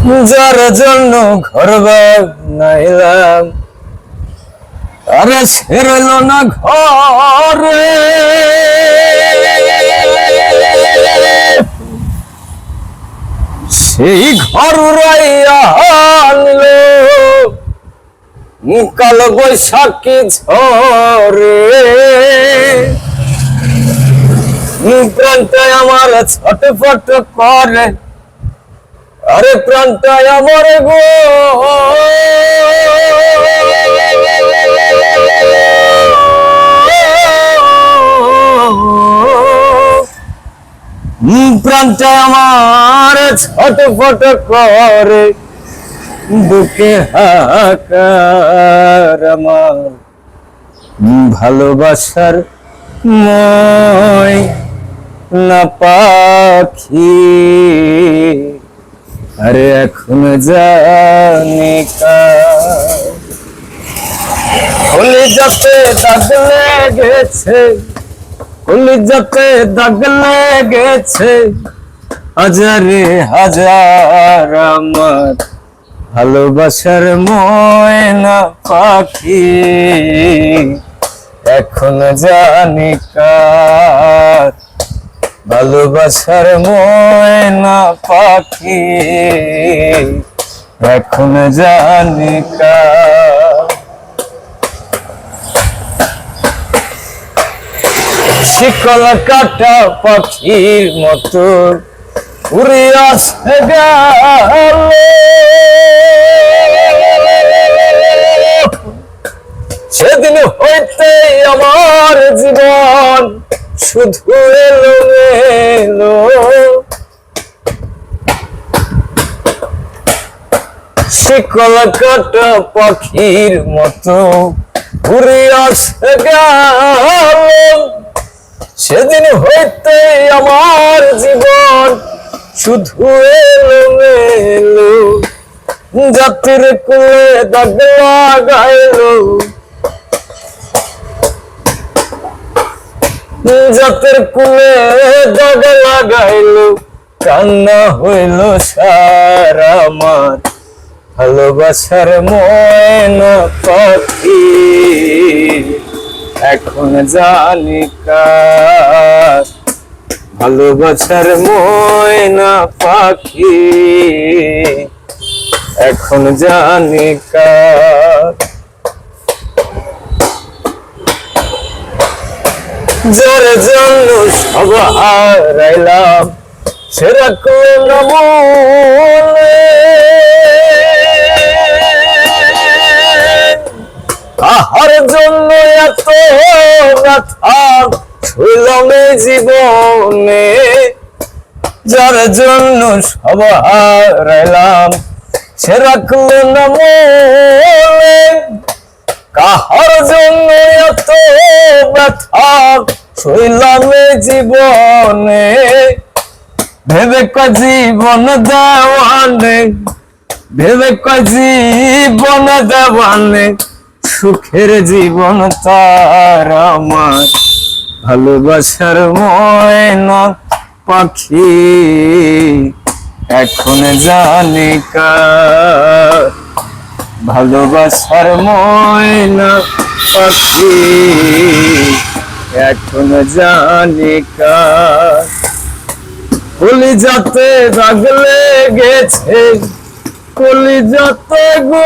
যার জন্য ঘর বানাইলাম। আরে সে রইল না ঘরে। সেই ঘর আনলো। কাল বৈশাখী ঝরে। প্রাণটায় আমার ছটফট করে। আরে প্রাণটায় আমার গো। প্রাণটা আমার ছটফট করে বুকে হাকার আমার ভালোবাসার মই না পাখি। আরে এখন জানি হলি যাতে দাগ লেগেছে হলি যাতে দাগ লেগেছে, হাজারে হাজার আমার ভালোবাসার ময়না পাখি। এখন জানি কার। ভালোবাসার ময়না পাখি। এখন জানি শিকল কাটা পাখির মতো উড়ে আসতে গেল। সেদিন হইতে আমার জীবন শুধু এলো এলো। শিকল কাটা পাখির মতো আসতে গেল। সেদিন হইতে আমার জীবন শুধু এলো মেলো জাতির কুলে দাগ লাগাইলো। জাতের কুলে দাগ লাগাইলো, কান্না হইল সারা আমার ভালোবাসার ময়না পাখি, এখন জানি কার। ভালোবাসার ময়না পাখি, এখন জানি কার। যার জন্য সব হারাইলাম সেরা কোন মনে আহার জন্য এত ব্যথা জীবনে। যার জন্য সব হারাইলাম সে রাখল মনে কাহার জন্য ছুইলাম জীবনে। ভেবে ক জীবন দেওয়ানে ভেবে ক জীবন দেওয়ানে সুখের জীবন তার আমার। ভালোবাসার ময়না পাখি, এখন জানি কার। ভালোবাসার ময়না পাখি এখন জানি কার। কলি যাতে দাগ লেগেছে কলি যাতে গো।